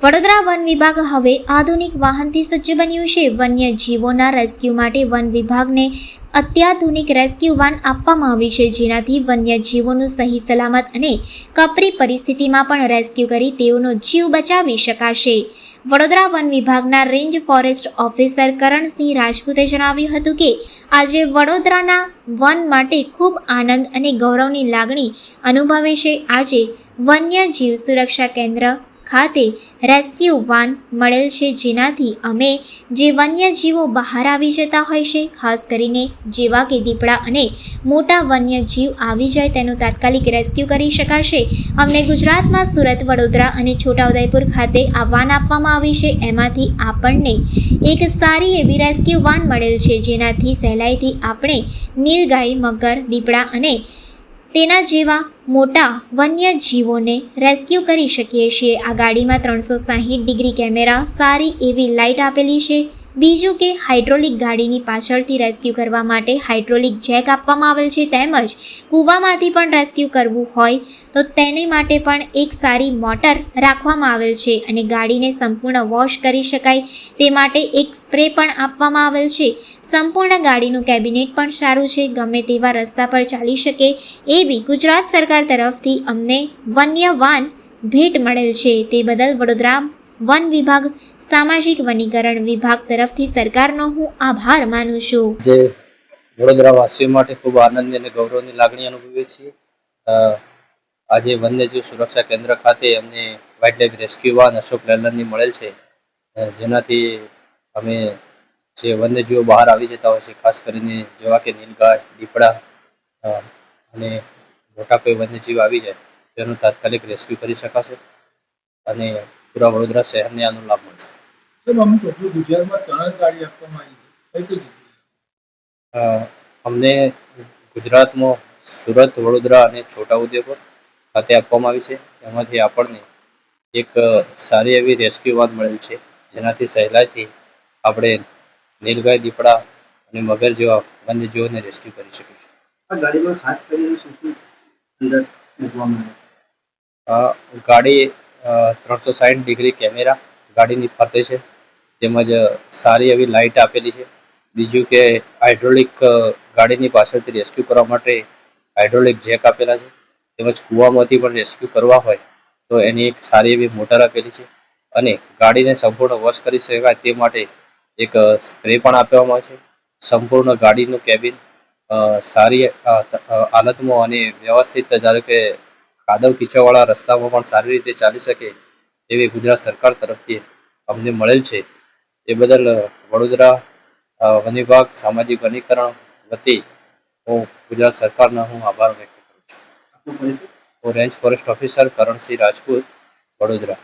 Vadodara one વિભાગ હવે આધુનિક વાહનથી સજ્જ બન્યું છે. વન્ય જીવોના રેસ્ક્યુ માટે વન વિભાગને અત્યાધુનિક રેસ્ક્યુ વાન આપવામાં આવી છે. જેનાથી વન્ય જીવોનું સહી સલામત અને કપરી પરિસ્થિતિમાં પણ રેસ્ક્યુ કરી તેઓનો જીવ બચાવી શકાશે. વડોદરા વન વિભાગના રેન્જ ફોરેસ્ટ ઓફિસર કરણસિંહ રાજપૂતે જણાવ્યું હતું કે, આજે વડોદરાના વન માટે ખૂબ આનંદ અને ગૌરવની લાગણી અનુભવે છે. આજે વન્ય જીવ સુરક્ષા કેન્દ્ર ખાતે રેસ્ક્યુ વાન મળેલ છે જેનાથી અમે જે વન્યજીવો બહાર આવી જતા હોય છે, ખાસ કરીને જેવા કે દીપડા અને મોટા વન્યજીવ આવી જાય તેનું તાત્કાલિક રેસ્ક્યુ કરી શકાશે. અમને ગુજરાતમાં સુરત, વડોદરા અને છોટાઉદેપુર ખાતે આ વાન આપવામાં આવી છે. એમાંથી આપણને એક સારી એવી રેસ્ક્યુ વાન મળેલ છે જેનાથી સહેલાઈથી આપણે નીલગાય, મગર, દીપડા અને તેના જેવા મોટા વન્ય જીવોને રેસ્ક્યુ કરી શકીએ છીએ. આ ગાડીમાં ત્રણસો સાહીઠ ડિગ્રી કેમેરા, સારી એવી લાઇટ આપેલી છે. બીજું કે હાઇડ્રોલિક ગાડીની પાછળથી રેસ્ક્યુ કરવા માટે હાઇડ્રોલિક જેક આપવામાં આવેલ છે તેમજ કૂવામાંથી પણ રેસ્ક્યુ કરવું હોય તો તેને માટે પણ એક સારી મોટર રાખવામાં આવેલ છે અને ગાડીને સંપૂર્ણ વોશ કરી શકાય તે માટે એક સ્પ્રે પણ આપવામાં આવેલ છે. સંપૂર્ણ ગાડીનું કેબિનેટ પણ સારું છે. ગમે તેવા રસ્તા પર ચાલી શકે એવી ગુજરાત સરકાર તરફથી અમને વન્ય વાન ભેટ મળેલ છે. તે બદલ વડોદરા વન વિભાગ સામાજિક વનીકરણ વિભાગ તરફથી સરકારનો હું આભાર માનું છું. જે વડોદરા વાસીઓ માટે ખૂબ આનંદની અને ગૌરવની લાગણી અનુભવીએ છીએ. આજે વન્યજીવ સુરક્ષા કેન્દ્ર ખાતે અમને wildlife rescue van Ashok લેલનની મળેલ છે. જેનાથી અમે જે વન્યજીવો બહાર આવી જતા હોય છે, ખાસ કરીને જેવા કે નીલગાય, દીપડા અને મોટા કોઈ વન્યજીવ આવી જાય, તેનું તાત્કાલિક રેસ્ક્યુ કરી શકાશે. અને પૂરા વડોદરા શહેરને આનો લાભ મળશે. અમને ગુજરાતમાં સુરત વડોદરા અને છોટાઉદેપુર ખાતે આપવામાં આવી છે. એમાંથી આપણને એક સારી એવી રેસ્ક્યુ વાન મળેલ છે. જેનાથી સહેલાઈથી આપણે નીલગાય દીપડા અને મગર જેવા વન્યજીવોને રેસ્ક્યુ કરી શકીશું આ ગાડીમાં ખાસ કરીને શું શું અંદર મૂકવામાં આવે ગાડી ત્રણસો સાઠ ડિગ્રી કેમેરા ગાડીની ફરતે છે. તેમજ સારી એવી લાઇટ આપેલી છે. બીજું કે હાઇડ્રોલિક ગાડીની પાછળથી રેસ્ક્યુ કરવા માટે હાઇડ્રોલિક જેક આપેલા છે. તેમજ કૂવામાંથી પણ રેસ્ક્યુ કરવા હોય તો એની એક સારી એવી મોટર આપેલી છે. અને ગાડીને સંપૂર્ણ વોશ કરી શકાય તે માટે એક સ્પ્રે પણ આપવામાં આવે છે. સંપૂર્ણ ગાડીનું કેબિન સારી હાલતમાં અને વ્યવસ્થિત ધારો કે કાદવ ખીચાવાળા રસ્તાઓ પણ સારી રીતે ચાલી શકે તેવી ગુજરાત સરકાર તરફથી અમને મળેલ છે. એ બદલ વડોદરા વન વિભાગ સામાજિક વનીકરણ વતી હું ગુજરાત સરકારનો હું આભાર વ્યક્ત કરું છું. હું range forest officer Karansinh Rajput Vadodara.